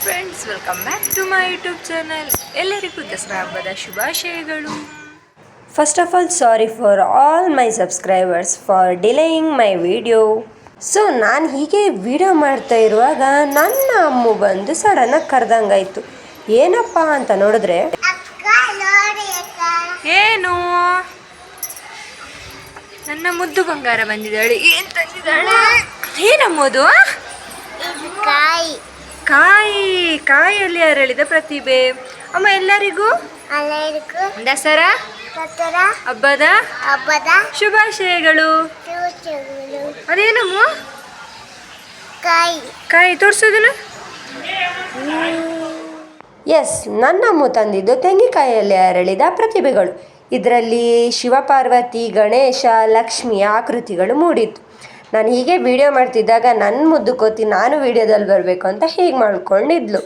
Friends welcome back to my YouTube channel ಎಲ್ಲರಿಗೂ ದಸರಾ ಹಬ್ಬದ ಶುಭಾಶಯಗಳು. First of all sorry for all my subscribers for delaying my video so ನಾನು ಹೀಗೆ video ಮಾಡ್ತಾ ಇರುವಾಗ ನನ್ನ ಅಮ್ಮ ಬಂದು ಸಡನ್ನಾಗಿ ಕರೆದಂಗಾಯ್ತು. ಏನಪ್ಪ ಅಂತ ನೋಡಿದ್ರೆ ಏನು? ನನ್ನ ಮುದ್ದು ಬಂಗಾರ ಬಂದಿದ್ದಾಳೆ. ಏನು ತಂದಿದ್ದಾಳೆ? ಏನಮ್ಮದು ಕಾಯಿ. ಕಾಯಿ ಕಾಯಲ್ಲಿ ಅರಳಿದ ಪ್ರತಿಭೆ? ಅಮ್ಮ ಎಲ್ಲರಿಗೂ? ಎಲ್ಲರಿಗೂ ದಸರಾ? ದಸರ ಹಬ್ಬದ? ಹಬ್ಬದ ಶುಭಾಶಯಗಳು. ಶುಭಾಶಯಗಳು. ಅದೇನಮ್ಮ? ಕಾಯಿ. ಕಾಯಿ ತೋರಿಸೋದನ್ನ ಎಸ್ ನನ್ನ ಅಮ್ಮು ತಂದಿದ್ದು ತೆಂಗಿನಕಾಯಲ್ಲಿ ಅರಳಿದ ಪ್ರತಿಭೆಗಳು. ಇದರಲ್ಲಿ ಶಿವಪಾರ್ವತಿ ಗಣೇಶ ಲಕ್ಷ್ಮಿಯ ಆಕೃತಿಗಳು ಮೂಡಿತ್ತು. ನಾನು ಹೀಗೆ ವಿಡಿಯೋ ಮಾಡ್ತಿದ್ದಾಗ ನನ್ನ ಮುದ್ದು ಕೋತಿ ನಾನು ವಿಡಿಯೋದಲ್ಲಿ ಬರಬೇಕು ಅಂತ ಹೀಗೆ ಮಾಡ್ಕೊಂಡಿದ್ಲು.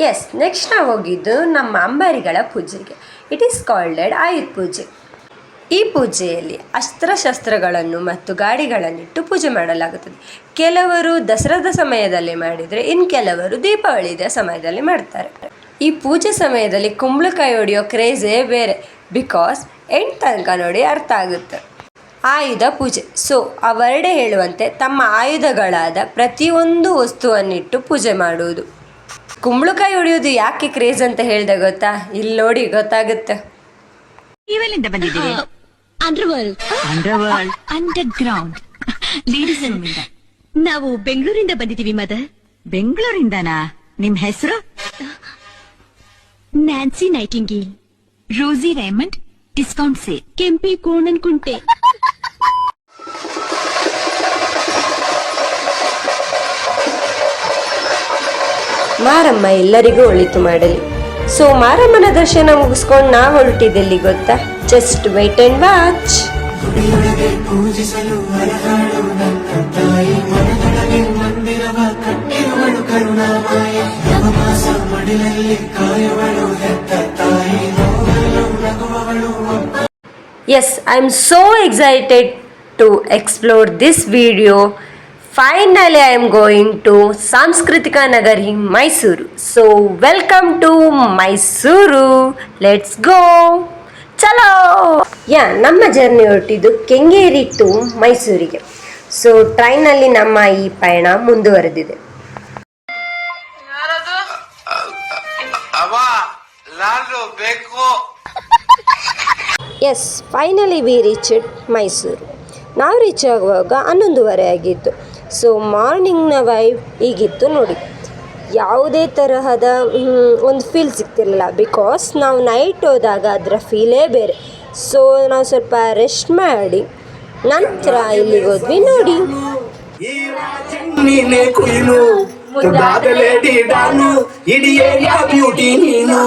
ಎಸ್ ನೆಕ್ಸ್ಟ್ ನಾವು ಹೋಗಿದ್ದು ನಮ್ಮ ಅಂಬಾರಿಗಳ ಪೂಜೆಗೆ. ಇಟ್ ಈಸ್ ಕಾಲ್ಡೆಡ್ ಆಯುಧ್ ಪೂಜೆ. ಈ ಪೂಜೆಯಲ್ಲಿ ಅಸ್ತ್ರಶಸ್ತ್ರಗಳನ್ನು ಮತ್ತು ಗಾಡಿಗಳನ್ನಿಟ್ಟು ಪೂಜೆ ಮಾಡಲಾಗುತ್ತದೆ. ಕೆಲವರು ದಸರಾದ ಸಮಯದಲ್ಲಿ ಮಾಡಿದರೆ ಇನ್ನು ಕೆಲವರು ದೀಪಾವಳಿಯ ಸಮಯದಲ್ಲಿ ಮಾಡ್ತಾರೆ. ಈ ಪೂಜೆ ಸಮಯದಲ್ಲಿ ಕುಂಬಳಕಾಯಿ ಹೊಡೆಯೋ ಕ್ರೇಜೇ ಬೇರೆ. ಬಿಕಾಸ್ ಎಂಟು ತನಕ ನೋಡಿ ಅರ್ಥ ಆಗುತ್ತೆ. ಆಯುಧ ಪೂಜೆ. ಸೊ ಆ ವರ್ಡೆ ಹೇಳುವಂತೆ ತಮ್ಮ ಆಯುಧಗಳಾದ ಪ್ರತಿಯೊಂದು ವಸ್ತುವನ್ನಿಟ್ಟು ಪೂಜೆ ಮಾಡುವುದು. ಕುಂಬಳಕಾಯಿ ಹೊಡೆಯೋದು ಯಾಕೆ ಕ್ರೇಜ್ ಅಂತ ಹೇಳ್ದೆ ಗೊತ್ತಾ? ಇಲ್ಲಿ ನೋಡಿ ಗೊತ್ತಾಗುತ್ತೆ. ನೀವೆಲ್ಲಿಂದ ಬಂದಿದ್ದೀರಿ? Underworld underworld under ground ladies room ಇಂದ. ನಾವು ಬೆಂಗಳೂರಿಂದ ಬಂದಿದ್ದೀವಿ ಮದ ಬೆಂಗಳೂರಿಂದನಾ? ನಿಮ್ ಹೆಸರು? Nancy Nightingale Rosie Raymond discount sale Kempi Konanakunte. Maramma ಎಲ್ಲರಿಗೂ ಒಳಿತು ಮಾಡಲಿ. ಸೊ ಮಾರಮ್ಮನ ದರ್ಶನ ಮುಗಿಸ್ಕೊಂಡು ನಾವು ಹೊರಟಿದ್ದೆಲ್ಲಿ ಗೊತ್ತಾ? Just wait and watch yes I am so excited to explore this video finally I am going to ಸಾಂಸ್ಕೃತಿಕ ನಗರಿ Mysuru so welcome to Mysuru let's go ಚಲೋ ಯಾ ನಮ್ಮ ಜರ್ನಿ ಹೊರಟಿದ್ದು ಕೆಂಗೇರಿ ಟು ಮೈಸೂರಿಗೆ ಸೊ ಟ್ರೈನಲ್ಲಿ ನಮ್ಮ ಈ ಪಯಣ ಮುಂದುವರೆದಿದೆ. ಅವ ನಾನು ಬೇಕು. Yes finally we reached Mysuru ನಾವು ರೀಚ್ ಆಗುವಾಗ ಹನ್ನೊಂದುವರೆ ಆಗಿತ್ತು. ಸೊ ಮಾರ್ನಿಂಗ್ನ ವೈಬ್ ಈಗಿತ್ತು ನೋಡಿ. ಯಾವುದೇ ತರಹದ ಒಂದು ಫೀಲ್ ಸಿಗ್ತಿರಲಿಲ್ಲ. ಬಿಕಾಸ್ ನಾವು ನೈಟ್ ಹೋದಾಗ ಅದರ ಫೀಲೇ ಬೇರೆ. ಸೊ ನಾವು ಸ್ವಲ್ಪ ರೆಸ್ಟ್ ಮಾಡಿ ನಂತರ ಇಲ್ಲಿಗೆ ಹೋದ್ವಿ ನೋಡಿ. ನೀನೆ ಕುಯ್ನು ಮುದ್ದಾದ ಲೇಡಿ ಡಾನು ಇಡೀ ಏರಿಯಾ ಬ್ಯೂಟಿ ನೀನು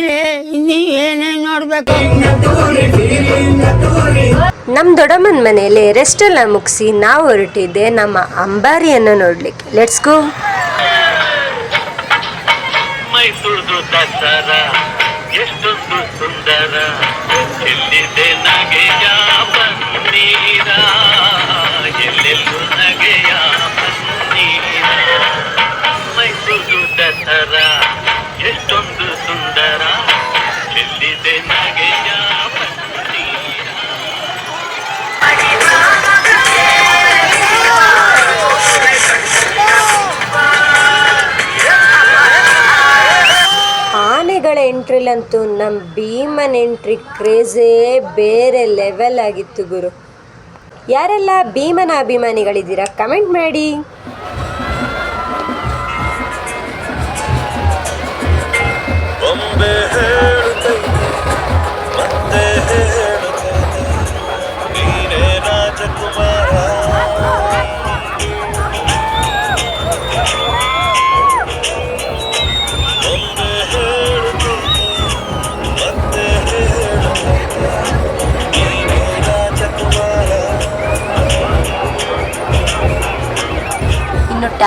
ಕಣ್ಣಲ್ಲಿ ಇನ್ನೀ ಏನೇನ್ ನೋಡ್ಬೇಕು? ನಮ್ಮ ದೊಡ್ಡಮ್ಮನ ಮನೆಯಲ್ಲಿ ರೆಸ್ಟ್ ಎಲ್ಲ ಮುಗಿಸಿ ನಾವು ಹೊರಟಿದ್ದೆ ನಮ್ಮ ಅಂಬಾರಿಯನ್ನು ನೋಡ್ಲಿಕ್ಕೆ. ಲೆಟ್ಸ್ ಗೋ ಮೈಸೂರು ದಸರ ಎಷ್ಟೊಂದು ಸುಂದರ. ಎಲ್ಲಿದೆ ನಗೆಯ ಬನ್ನೀರ ನಮ್ಮ ಭೀಮನ್ ಎಂಟ್ರಿ ಕ್ರೇಜೇ ಬೇರೆ ಲೆವೆಲ್ ಆಗಿತ್ತು ಗುರು. ಯಾರೆಲ್ಲ ಭೀಮನ ಅಭಿಮಾನಿಗಳಿದ್ದೀರಾ? ಕಮೆಂಟ್ ಮಾಡಿ.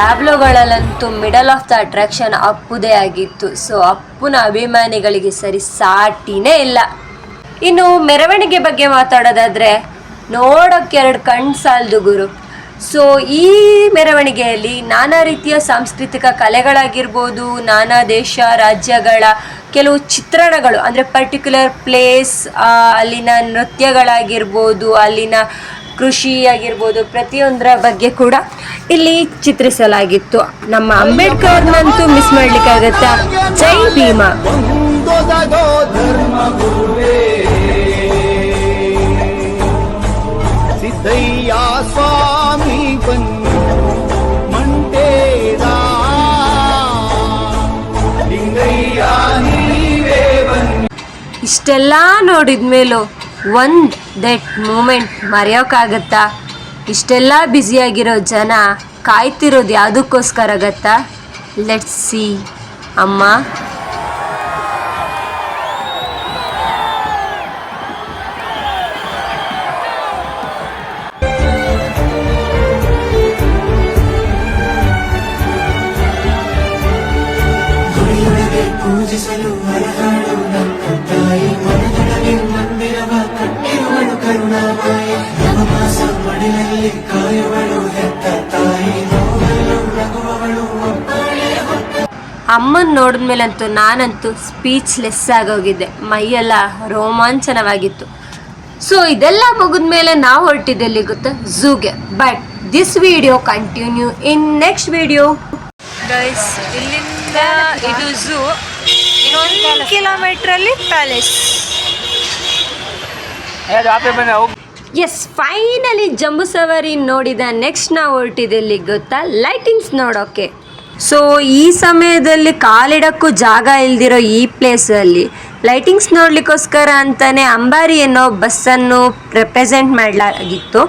ಟ್ಯಾಬ್ಲೋಗಳಲ್ಲಂತೂ ಮಿಡಲ್ ಆಫ್ ದ ಅಟ್ರಾಕ್ಷನ್ ಅಪ್ಪುದೇ ಆಗಿತ್ತು. ಸೊ, ಅಪ್ಪುನ ಅಭಿಮಾನಿಗಳಿಗೆ ಸರಿ ಸಾಟಿನೇ ಇಲ್ಲ. ಇನ್ನು ಮೆರವಣಿಗೆ ಬಗ್ಗೆ ಮಾತಾಡೋದಾದರೆ ನೋಡೋಕ್ಕೆ ಎರಡು ಕಣ್ಣು ಸಾಲದು ಗುರು. ಸೊ, ಈ ಮೆರವಣಿಗೆಯಲ್ಲಿ ನಾನಾ ರೀತಿಯ ಸಾಂಸ್ಕೃತಿಕ ಕಲೆಗಳಾಗಿರ್ಬೋದು, ನಾನಾ ದೇಶ, ರಾಜ್ಯಗಳ ಕೆಲವು ಚಿತ್ರಣಗಳು, ಅಂದರೆ ಪರ್ಟಿಕ್ಯುಲರ್ ಪ್ಲೇಸ್ ಅಲ್ಲಿನ ನೃತ್ಯಗಳಾಗಿರ್ಬೋದು, ಅಲ್ಲಿನ ಕೃಷಿ ಆಗಿರ್ಬೋದು ಪ್ರತಿಯೊಂದರ ಬಗ್ಗೆ ಕೂಡ ಇಲ್ಲಿ ಚಿತ್ರಿಸಲಾಗಿತ್ತು. ನಮ್ಮ ಅಂಬೇಡ್ಕರ್ನಂತೂ ಮಿಸ್ ಮಾಡ್ಲಿಕ್ಕಾಗತ್ತಾ? ಜೈ ಭೀಮ. ಸಿದ್ದಯ್ಯ ಸ್ವಾಮಿ ಬನ್ನಿ ಮಂಟೇದ. ಲಿಂಗಯ್ಯ ನೀವೇ ಬನ್ನಿ ಇಷ್ಟೆಲ್ಲ ನೋಡಿದ ಮೇಲೂ ಒಂದು ದಟ್ ಮೂಮೆಂಟ್ ಮರೆಯೋಕ್ಕಾಗತ್ತಾ ಇಷ್ಟೆಲ್ಲ ಬ್ಯುಸಿಯಾಗಿರೋ ಜನ ಕಾಯ್ತಿರೋದು ಯಾವುದಕ್ಕೋಸ್ಕರ ಆಗತ್ತಾ ಲೆಟ್ಸ್ ಸಿ ಅಮ್ಮ. ಅಮ್ಮನ ನೋಡಿದ್ಮೇಲಂತೂ ನಾನಂತೂ ಸ್ಪೀಚ್ಲೆಸ್ ಆಗೋಗಿದ್ದೆ. ಮೈಯೆಲ್ಲ ರೋಮಾಂಚನವಾಗಿತ್ತು. ಸೊ ಇದೆಲ್ಲ ಮುಗಿದ್ಮೇಲೆ ನಾವು ಹೊರಟಿದ್ದೆಲ್ಲಿ ಗೊತ್ತಾ? ಝೂಗೆ. But this video continue in next video guys ಇಲ್ಲಿಂದ ಇದು ಝೂ. ಇನ್ನೊಂದು ಕಿಲೋಮೀಟ್ರಲ್ಲಿ palace yes finally Jamboo Savari ನೋಡಿದ ನೆಕ್ಸ್ಟ್ ನಾವು ಹೊರಟಿದ್ದಲ್ಲಿ ಗೊತ್ತಾ? ಲೈಟಿಂಗ್ಸ್ ನೋಡೋಕ್ಕೆ ಸೊ ಈ ಸಮಯದಲ್ಲಿ ಕಾಲಿಡಕ್ಕೂ ಜಾಗ ಇಲ್ದಿರೋ ಈ ಪ್ಲೇಸಲ್ಲಿ ಲೈಟಿಂಗ್ಸ್ ನೋಡಲಿಕ್ಕೋಸ್ಕರ ಅಂತಲೇ ಅಂಬಾರಿ ಅನ್ನೋ ಬಸ್ಸನ್ನು ರೆಪ್ರೆಸೆಂಟ್ ಮಾಡಲಾಗಿತ್ತು.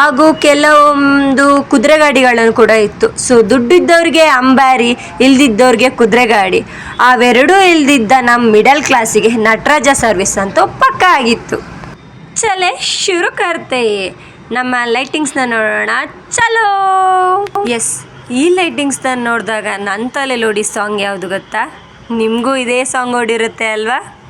ಹಾಗೂ ಕೆಲವೊಂದು ಕುದುರೆ ಗಾಡಿಗಳನ್ನು ಕೂಡ ಇತ್ತು. ಸೊ ದುಡ್ಡಿದ್ದವ್ರಿಗೆ ಅಂಬಾರಿ, ಇಲ್ದಿದ್ದವ್ರಿಗೆ ಕುದುರೆ ಗಾಡಿ. ಅವೆರಡೂ ಇಲ್ದಿದ್ದ ನಮ್ಮ ಮಿಡಲ್ ಕ್ಲಾಸಿಗೆ ನಟರಾಜ ಸರ್ವಿಸ್ ಅಂತೂ ಪಕ್ಕ ಆಗಿತ್ತು. ಚಲೆ ಶುರು ಕರ್ತೆ. ನಮ್ಮ ಲೈಟಿಂಗ್ಸ್ನ ನೋಡೋಣ. ಚಲೋ. ಎಸ್ ಈ ಲೈಟಿಂಗ್ಸ್ನ ನೋಡಿದಾಗ ನನ್ನ ತಲೆ ಲೋಡಿ ಸಾಂಗ್ ಯಾವುದು ಗೊತ್ತಾ? ನಿಮಗೂ ಇದೇ ಸಾಂಗ್ ಓಡಿರುತ್ತೆ ಅಲ್ವಾ?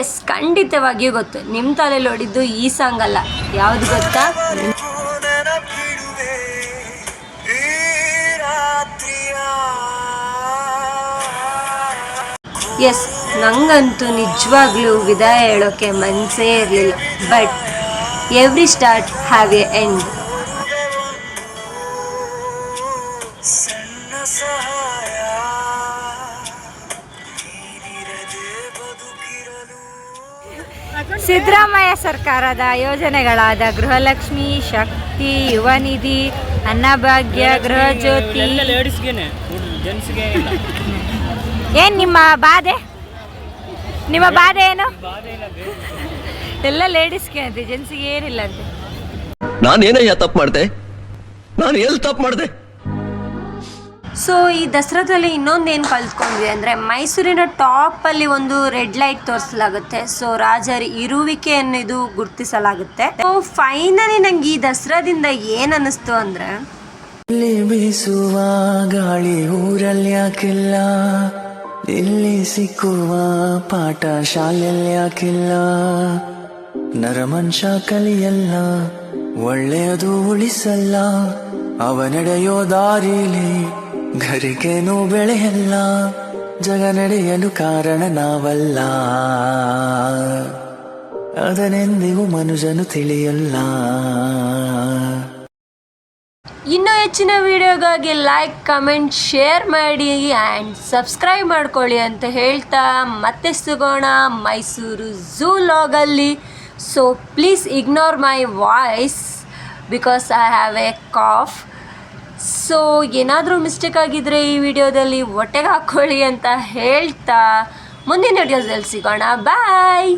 ಎಸ್ ಖಂಡಿತವಾಗಿಯೂ ಗೊತ್ತು. ನಿಮ್ಮ ತಲೆಯಲ್ಲಿ ಹೊಡಿದ್ದು ಈ ಸಾಂಗ್ ಅಲ್ಲ. ಯಾವ್ದು ಗೊತ್ತಾ? ಎಸ್ ನಂಗಂತೂ ನಿಜವಾಗ್ಲೂ ವಿದಾಯ ಹೇಳೋಕೆ ಮನಸ್ಸೇ ಇರಲಿಲ್ಲ. But every start have a end. Siddaramaiah ಸರ್ಕಾರದ ಯೋಜನೆಗಳಾದ ಗೃಹಲಕ್ಷ್ಮಿ ಶಕ್ತಿ ಯುವ ನಿಧಿ ಅನ್ನಭಾಗ್ಯ ಗೃಹ ಜ್ಯೋತಿ. ಏನ್ ನಿಮ್ಮ ಬಾಧೆ? ನಿಮ್ಮ ಬಾಧೆ ಏನು? ಎಲ್ಲ ಲೇಡೀಸ್ಗೆ ಅಂತೆ ಜೆಂಟ್ಸ್ಗೆ ಏನಿಲ್ಲ ಅಂತೆ. ನಾನೇನಯ್ಯ ತಪ್ಪು ಮಾಡ್ದೆ? ನಾನು ಎಲ್ಲಿ ತಪ್ಪು ಮಾಡ್ದೆ? ಸೊ ಈ ದಸರಾದಲ್ಲಿ ಇನ್ನೊಂದು ಏನು ಕಲ್ತ್ಕೊಂಡ್ವಿ ಅಂದರೆ ಮೈಸೂರಿನ ಟಾಪಲ್ಲಿ ಒಂದು ರೆಡ್ ಲೈಟ್ ತೋರಿಸಲಾಗುತ್ತೆ. ಸೊ ರಾಜರ ಇರುವಿಕೆಯನ್ನು ಇದು ಗುರುತಿಸಲಾಗುತ್ತೆ. ಸೊ ಫೈನಲಿ ನಂಗೆ ಈ ದಸರಾದಿಂದ ಏನು ಅನ್ನಿಸ್ತು ಅಂದರೆ ಬೀಸುವ ಗಾಳಿ ಊರಲ್ಲಿ ಯಾಕಿಲ್ಲ ಇಲ್ಲಿ ಸಿಕ್ಕುವ ಪಾಠ ಶಾಲೆಯಲ್ಲಿ ಯಾಕಿಲ್ಲ ನರಮನುಷ್ಯ ಕಲಿಯಲ್ಲ, ಒಳ್ಳೆಯದು ಉಳಿಸಲ್ಲ. ಅವನಡೆಯೋ ದಾರಿಲಿ ಘರಿಗೇನು ಬೆಳೆಯಲ್ಲ, ಜಗ ನಡೆಯಲು ಕಾರಣ ನಾವಲ್ಲ. ಅದನೆಂದಿಗೂ ಮನುಜನು ತಿಳಿಯಲ್ಲ. ಇನ್ನೂ ಹೆಚ್ಚಿನ ವಿಡಿಯೋಗಾಗಿ ಲೈಕ್ ಕಮೆಂಟ್ ಶೇರ್ ಮಾಡಿ ಆ್ಯಂಡ್ ಸಬ್ಸ್ಕ್ರೈಬ್ ಮಾಡ್ಕೊಳ್ಳಿ ಅಂತ ಹೇಳ್ತಾ ಮತ್ತೆ ಸಿಗೋಣ Mysuru zoo ಲಾಗಲ್ಲಿ so please ignore my voice because I have a cough so ಏನಾದರೂ ಮಿಸ್ಟೇಕ್ ಆಗಿದ್ರೆ ಈ ವಿಡಿಯೋದಲ್ಲಿ ಹೊಟ್ಟೆಗೆ ಹಾಕ್ಕೊಳ್ಳಿ ಅಂತ ಹೇಳ್ತಾ ಮುಂದಿನ ವಿಡಿಯೋದಲ್ಲಿ ಸಿಗೋಣ. ಬಾಯ್